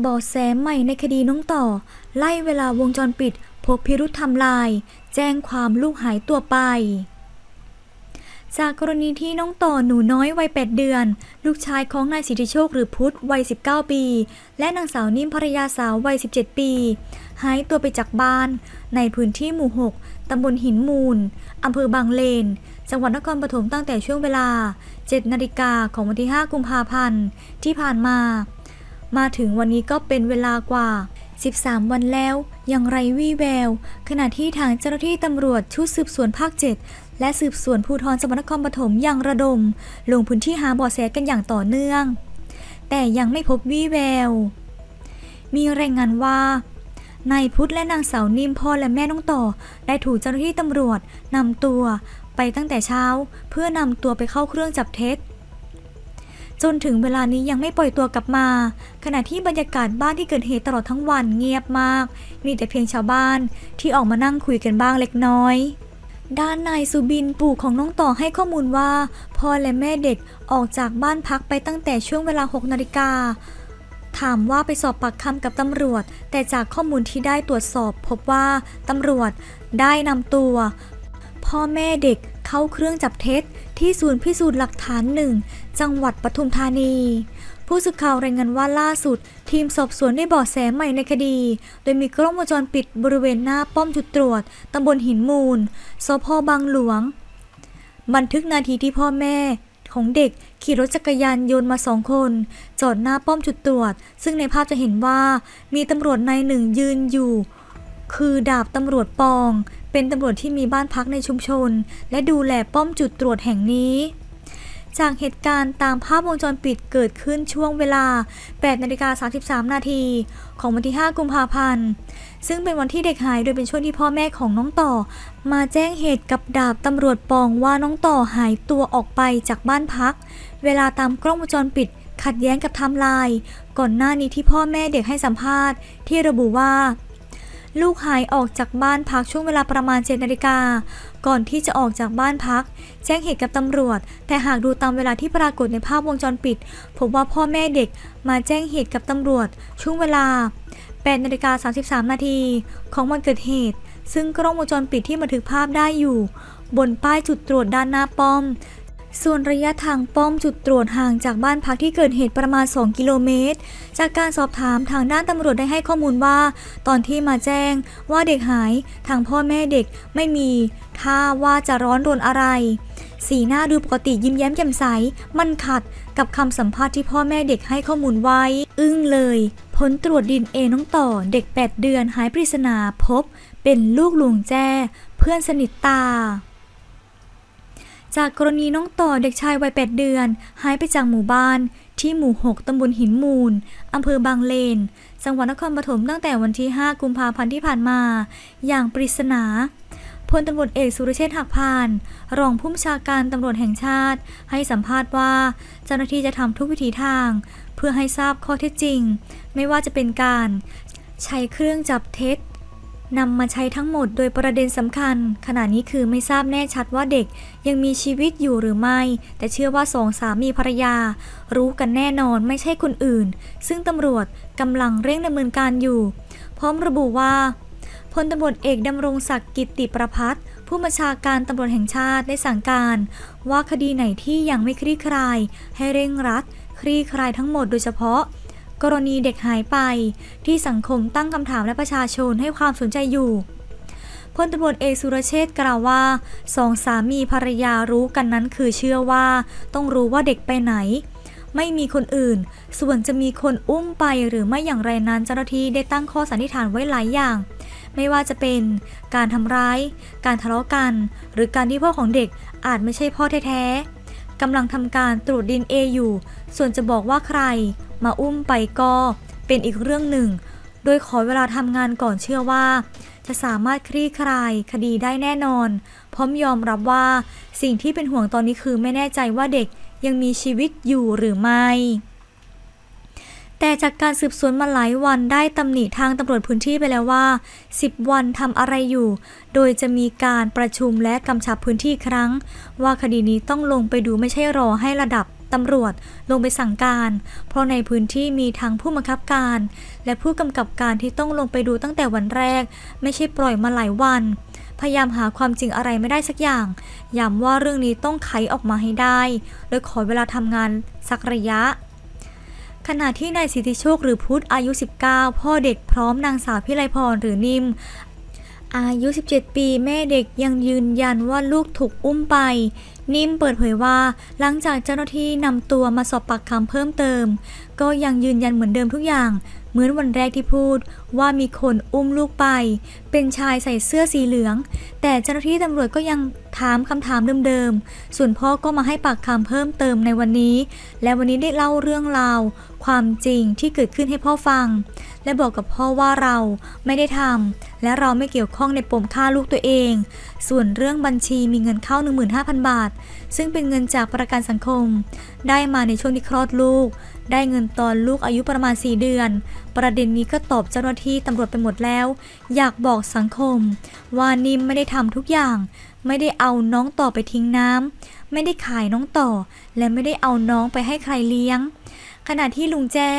เบาแสใหม่ในคดีน้องต่อ ไล่เวลาวงจรปิด พบพิรุธทำลาย แจ้งความลูกหายตัวไป จากกรณีที่น้องต่อหนูน้อยวัย 8 เดือน ลูกชายของนายสิทธิโชคหรือพุทธวัย 19 ปี และนางสาวนิ่มภรรยาสาววัย 17 ปี หายตัวไปจากบ้าน ในพื้นที่หมู่ 6 ตำบลหินมูลอำเภอบางเลน จังหวัดนครปฐมตั้งแต่ช่วงเวลา 7 นาฬิกาของวันที่ 5 กุมภาพันธ์ที่ผ่านมา มาถึงวันนี้ก็เป็นเวลากว่า 13 วันแล้ว ยังไรวี่แวว ขณะที่ทางเจ้าหน้าที่ตำรวจชุดสืบสวนภาค 7 และสืบสวนภูธรจังหวัดนครปฐมยังระดม ลงพื้นที่หาเบาะแสกันอย่างต่อเนื่อง แต่ยังไม่พบวี่แวว มีรายงานว่านายพุทธและนางสาวนิ่มพ่อและแม่น้องต่อ ได้ถูกเจ้าหน้าที่ตำรวจนำตัวไปตั้งแต่เช้า เพื่อนำตัวไปเข้าเครื่องจับเท็จ จนถึงเวลานี้ยังไม่ปล่อยตัวกลับมา ขณะที่บรรยากาศบ้านที่เกิดเหตุตลอดทั้งวันเงียบมาก มีแต่เพียงชาวบ้านที่ออกมานั่งคุยกันบ้างเล็กน้อยด้านนายสุบินปู่ของน้องต่อให้ข้อมูลว่า พ่อและแม่เด็กออกจากบ้านพักไปตั้งแต่ช่วงเวลา 6 นาฬิกา ถามว่าไปสอบปากคำกับตำรวจ แต่จากข้อมูลที่ได้ตรวจสอบพบว่าตำรวจได้นำตัว พ่อแม่เด็กเข้าเครื่องจับเท็จที่ศูนย์พิสูจน์หลักฐานหนึ่งจังหวัดปทุมธานี ผู้สื่อข่าวรายงานว่าล่าสุด ทีมสอบสวนได้บาะแสใหม่ในคดี โดยมีกล้องวงจรปิดบริเวณหน้าป้อมจุดตรวจตำบลหินมูลสพบางหลวง บันทึกนาทีที่พ่อแม่ของเด็กขี่รถจักรยานยนต์มาสองคน จอดหน้าป้อมจุดตรวจ ซึ่งในภาพจะเห็นว่ามีตำรวจนายหนึ่งยืนอยู่ คือดาบตำรวจปอง เป็นตำรวจที่มีบ้านพักในชุมชน และดูแลป้อมจุดตรวจแห่งนี้ จากเหตุการณ์ตามภาพวงจรปิดเกิดขึ้นช่วงเวลา 8นาฬิกา33 นาที ของวันที่ 5 กุมภาพันธ์ ซึ่งเป็นวันที่เด็กหายโดยเป็นช่วงที่พ่อแม่ของน้องต่อ มาแจ้งเหตุกับดาบตำรวจปองว่าน้องต่อหายตัวออกไปจากบ้านพัก เวลาตามกล้องวงจรปิดขัดแย้งกับไทม์ไลน์ก่อนหน้านี้ที่พ่อแม่เด็กให้สัมภาษณ์ ที่ระบุว่า ลูกหายออกจากบ้านพักช่วงเวลาประมาณ7นาฬิกา ก่อนที่จะออกจากบ้านพัก แจ้งเหตุกับตำรวจ แต่หากดูตามเวลาที่ปรากฏในภาพวงจรปิด พบว่าพ่อแม่เด็กมาแจ้งเหตุกับตำรวจ ช่วงเวลา8นาฬิกา33 นาทีของวันเกิดเหตุ ซึ่งกล้องวงจรปิดที่บันทึกภาพได้อยู่ บนป้ายจุดตรวจด้านหน้าป้อม ส่วนระยะทางป้อมจุดตรวจห่างจากบ้านพักที่เกิดเหตุประมาณ 2 กิโลเมตร จากการสอบถามทางด้านตำรวจได้ให้ข้อมูลว่า ตอนที่มาแจ้งว่าเด็กหายทางพ่อแม่เด็กไม่มีท่าว่าจะร้อนรนอะไร สีหน้าดูปกติยิ้มแย้มแจ่มใส มันขัดกับคำสัมภาษณ์ที่พ่อแม่เด็กให้ข้อมูลไว้ อึ้งเลย ผลตรวจดินเอน้องต่อเด็ก 8 เดือนหายปริศนาพบ เป็นลูกหลวงแจ้ เพื่อนสนิทตา จากกรณีน้องต่อเด็กชายวัย8เดือน หายไปจากหมู่บ้าน ที่หมู่ 6 ตำบลหินมูล อำเภอบางเลน จังหวัดนครปฐมตั้งแต่วันที่ 5 กุมภาพันธ์ที่ผ่านมา อย่างปริศนาพลตำรวจเอกสุรเชษฐ์หักพาน รองผู้บัญชาการตำรวจแห่งชาติ ให้สัมภาษณ์ว่า เจ้าหน้าที่จะทำทุกวิถีทาง เพื่อให้ทราบข้อเท็จจริง ไม่ว่าจะเป็นการ ใช้เครื่องจับเท็จ นำมาใช้ทั้งหมดโดยประเด็นสำคัญ ขณะนี้คือไม่ทราบแน่ชัดว่าเด็กยังมีชีวิตอยู่หรือไม่ แต่เชื่อว่าสองสามีภรรยา รู้กันแน่นอนไม่ใช่คนอื่น ซึ่งตำรวจกำลังเร่งดำเนินการอยู่ พร้อมระบุว่าพลตำรวจเอกดำรงศักดิ์กิติประพัฒผู้บัญชาการตำรวจแห่งชาติได้สั่งการ ว่าคดีไหนที่ยังไม่คลี่คลาย ให้เร่งรัด คลี่คลายทั้งหมดโดยเฉพาะ กรณีเด็กหายไป ที่สังคมตั้งคำถามและประชาชนให้ความสนใจอยู่พลตำรวจเอกสุรเชษฐ์กล่าวว่าสองสามีภรรยารู้กันนั้นคือเชื่อว่า ต้องรู้ว่าเด็กไปไหน ไม่มีคนอื่น ส่วนจะมีคนอุ้มไปหรือไม่อย่างไรนั้นเจ้าหน้าที่ได้ตั้งข้อสันนิษฐานไว้หลายอย่าง ไม่ว่าจะเป็น การทำร้าย การทะเลาะกัน หรือการที่พ่อของเด็กอาจไม่ใช่พ่อแท้ๆกำลังทำการตรวจดีเออยู่ ส่วนจะบอกว่าใคร มาอุ้มไปก็เป็นอีกเรื่องหนึ่ง โดยขอเวลาทำงานก่อนเชื่อว่า จะสามารถคลี่คลายคดีได้แน่นอน พร้อมยอมรับว่าสิ่งที่เป็นห่วงตอนนี้คือไม่แน่ใจว่าเด็กยังมีชีวิตอยู่หรือไม่แต่จากการสืบสวนมาหลายวันได้ตำหนิทางตำรวจพื้นที่ไปแล้วว่า 10 วันทำอะไรอยู่ โดยจะมีการประชุมและกำชับพื้นที่ครั้ง ว่าคดีนี้ต้องลงไปดูไม่ใช่รอให้ระดับ ตำรวจลงไปสั่งการ เพราะในพื้นที่มีทั้งผู้บังคับการ และผู้กำกับการที่ต้องลงไปดูตั้งแต่วันแรก ไม่ใช่ปล่อยมาหลายวัน พยายามหาความจริงอะไรไม่ได้สักอย่าง ย้ำว่าเรื่องนี้ต้องไขออกมาให้ได้ โดยขอเวลาทำงานสักระยะขณะที่นายสิทธิโชคหรือพุทธอายุ 19 พ่อเด็กพร้อมนางสาวพิไลพรหรือนิม อายุ 17 ปีแม่เด็กยังยืนยันว่าลูกถูกอุ้มไป นิ่มเปิดเผยว่า หลังจากเจ้าหน้าที่นำตัวมาสอบปากคำเพิ่มเติม ก็ยังยืนยันเหมือนเดิมทุกอย่าง เหมือนวันแรกที่พูดว่ามีคนอุ้มลูกไป เป็นชายใส่เสื้อสีเหลือง แต่เจ้าหน้าที่ตำรวจก็ยังถามคำถามเดิมๆ ส่วนพ่อก็มาให้ปากคำเพิ่มเติมในวันนี้ และวันนี้ได้เล่าเรื่องราว ความจริงที่เกิดขึ้นให้พ่อฟัง และบอกกับพ่อว่าเราไม่ได้ทำและเราไม่เกี่ยวข้องในปมฆ่าลูกตัวเอง ส่วนเรื่องบัญชีมีเงินเข้า 15,000 บาท ซึ่งเป็นเงินจากประกันสังคม ได้มาในช่วงที่คลอดลูก ได้เงินตอนลูกอายุประมาณ 4 เดือนประเด็นนี้ก็ตอบเจ้าหน้าที่ตำรวจไปหมดแล้ว อยากบอกสังคม ว่านิ่มไม่ได้ทำทุกอย่าง ไม่ได้เอาน้องต่อไปทิ้งน้ำไม่ได้ขายน้องต่อ และไม่ได้เอาน้องไปให้ใครเลี้ยง ขณะที่ลุงแจ้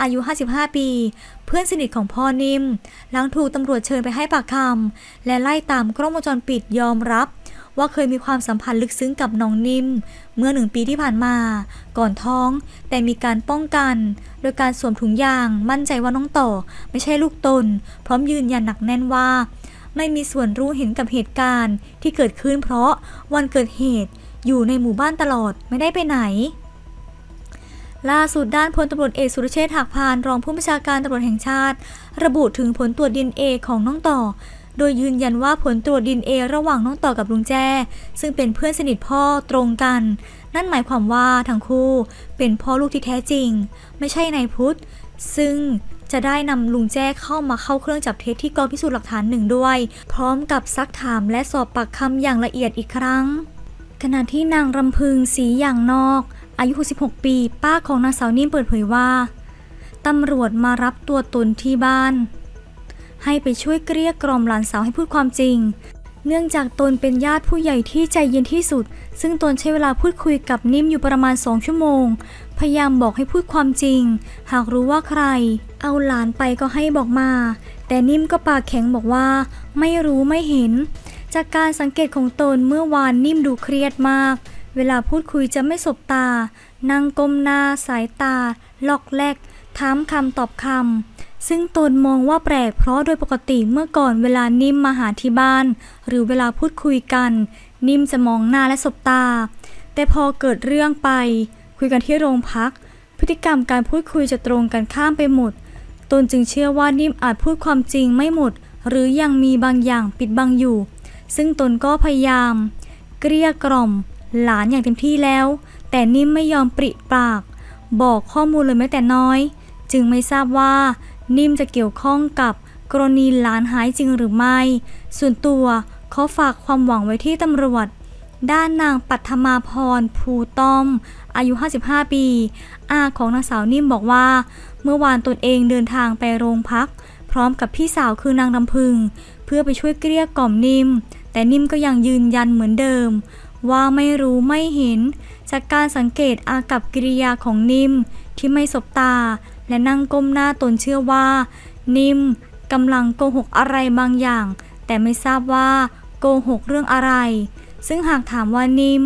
อายุ 55 ปี เพื่อนสนิทของพ่อนิ่มหลังถูกตำรวจเชิญไปให้ปากคำและไล่ตามกล้องวงจรปิดยอมรับ ว่าเคยมีความสัมพันธ์ลึกซึ้งกับน้องนิ่ม เมื่อหนึ่งปีที่ผ่านมา ก่อนท้อง แต่มีการป้องกัน โดยการสวมถุงยาง มั่นใจว่าน้องต่อ ไม่ใช่ลูกตน พร้อมยืนยันหนักแน่นว่า ไม่มีส่วนรู้เห็นกับเหตุการณ์ที่เกิดขึ้นเพราะวันเกิดเหตุอยู่ในหมู่บ้านตลอดไม่ได้ไปไหนล่าสุดด้านพลตำรวจเอกสุรเชษฐ์หักพาน รองผู้บัญชาการตำรวจแห่งชาติ ระบุถึงผลตรวจดีเอของน้องต่อ โดยยืนยันว่าผลตรวจดีเอระหว่างน้องต่อกับลุงแจ้ ซึ่งเป็นเพื่อนสนิทพ่อตรงกัน นั่นหมายความว่าทั้งคู่เป็นพ่อลูกที่แท้จริง ไม่ใช่นายพุทธ ซึ่งจะได้นำลุงแจ้เข้ามาเข้าเครื่องจับเท็จที่กองพิสูจน์หลักฐานหนึ่งด้วย พร้อมกับซักถามและสอบปากคำอย่างละเอียดอีกครั้ง ขณะที่นางรำพึงสีอย่างนอก อายุ16ปี ป้าของนางสาวนิ่มเปิดเผยว่าตำรวจมารับตัวตนที่บ้าน ให้ไปช่วยเกลี้ยกล่อมหลานสาวให้พูดความจริง เนื่องจากตนเป็นญาติผู้ใหญ่ที่ใจเย็นที่สุด ซึ่งตนใช้เวลาพูดคุยกับนิ่มอยู่ประมาณสองชั่วโมง พยายามบอกให้พูดความจริง หากรู้ว่าใคร เอาหลานไปก็ให้บอกมา แต่นิ่มก็ปากแข็งบอกว่า ไม่รู้ไม่เห็น จากการสังเกตของตนเมื่อวานนิ่มดูเครียดมาก เวลาพูดคุยจะไม่สบตานั่งก้มหน้าสายตา ลอกแลกถามคำตอบคำ ซึ่งตนมองว่าแปลกเพราะโดยปกติเมื่อก่อนเวลานิ่มมาหาที่บ้าน หรือเวลาพูดคุยกัน นิ่มจะมองหน้าและสบตา แต่พอเกิดเรื่องไป คุยกันที่โรงพัก พฤติกรรมการพูดคุยจะตรงกันข้ามไปหมด ตนจึงเชื่อว่านิ่มอาจพูดความจริงไม่หมด หรือยังมีบางอย่างปิดบังอยู่ ซึ่งตนก็พยายาม เกลี้ยกล่อม หลานอย่างเต็มที่แล้ว แต่นิ่มไม่ยอมปริปาก บอกข้อมูลเลยแม้แต่น้อย จึงไม่ทราบว่า นิ่มจะเกี่ยวข้องกับกรณีหลานหายจริงหรือไม่ ส่วนตัวเขาฝากความหวังไว้ที่ตำรวจ ด้านนางปัทมาพรภูต้อม อายุ 55 ปี อาของนางสาวนิ่มบอกว่า เมื่อวานตนเองเดินทางไปโรงพัก พร้อมกับพี่สาวคือนางลำพึง เพื่อไปช่วยเกลี้ยกล่อมนิ่ม แต่นิ่มก็ยังยืนยันเหมือนเดิม ว่าไม่รู้ไม่เห็น จากการสังเกตอากับกิริยาของนิ่มที่ไม่สบตา และนั่งก้มหน้าตนเชื่อว่า นิ่มกำลังโกหกอะไรบางอย่าง แต่ไม่ทราบว่าโกหกเรื่องอะไร ซึ่งหากถามว่านิ่ม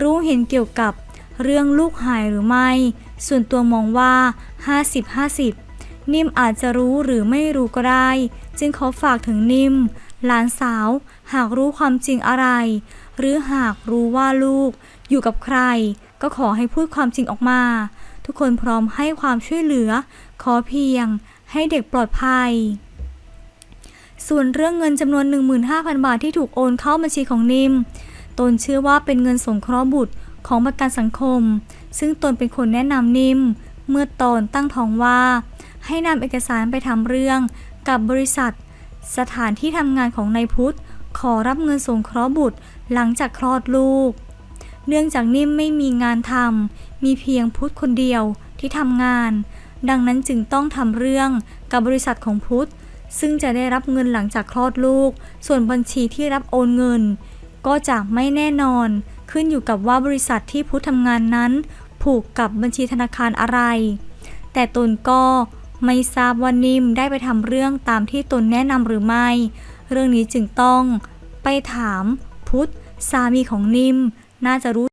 รู้เห็นเกี่ยวกับเรื่องลูกหายหรือไม่ ส่วนตัวมองว่า 50-50 นิ่มอาจจะรู้หรือไม่รู้ก็ได้ จึงขอฝากถึงนิ่ม หลานสาว หากรู้ความจริงอะไร หรือหากรู้ว่าลูกอยู่กับใคร ก็ขอให้พูดความจริงออกมา ทุกคนพร้อมให้ความช่วยเหลือ ขอเพียงให้เด็กปลอดภัย ส่วนเรื่องเงินจำนวน 15,000 บาทที่ถูกโอนเข้าบัญชีของนิม ตนเชื่อว่าเป็นเงินสงเคราะห์บุตรของประกันสังคม ซึ่งตนเป็นคนแนะนำนิม เมื่อตอนตั้งท้องว่า ให้นำเอกสารไปทำเรื่องกับบริษัท สถานที่ทำงานของนายพุทธ ขอรับเงินสงเคราะห์บุตรหลังจากคลอดลูก เนื่องจากนิ่มไม่มีงานทำ มีเพียงพุทธคนเดียวที่ทำงาน ดังนั้นจึงต้องทำเรื่องกับบริษัทของพุทธ ซึ่งจะได้รับเงินหลังจากคลอดลูก ส่วนบัญชีที่รับโอนเงิน ก็จะไม่แน่นอน ขึ้นอยู่กับว่าบริษัทที่พุทธทำงานนั้น ผูกกับบัญชีธนาคารอะไร แต่ตนก็ไม่ทราบว่านิ่มได้ไปทำเรื่องตามที่ตนแนะนำหรือไม่ เรื่องนี้จึงต้องไปถามพุทธสามีของนิ่มน่าจะรู้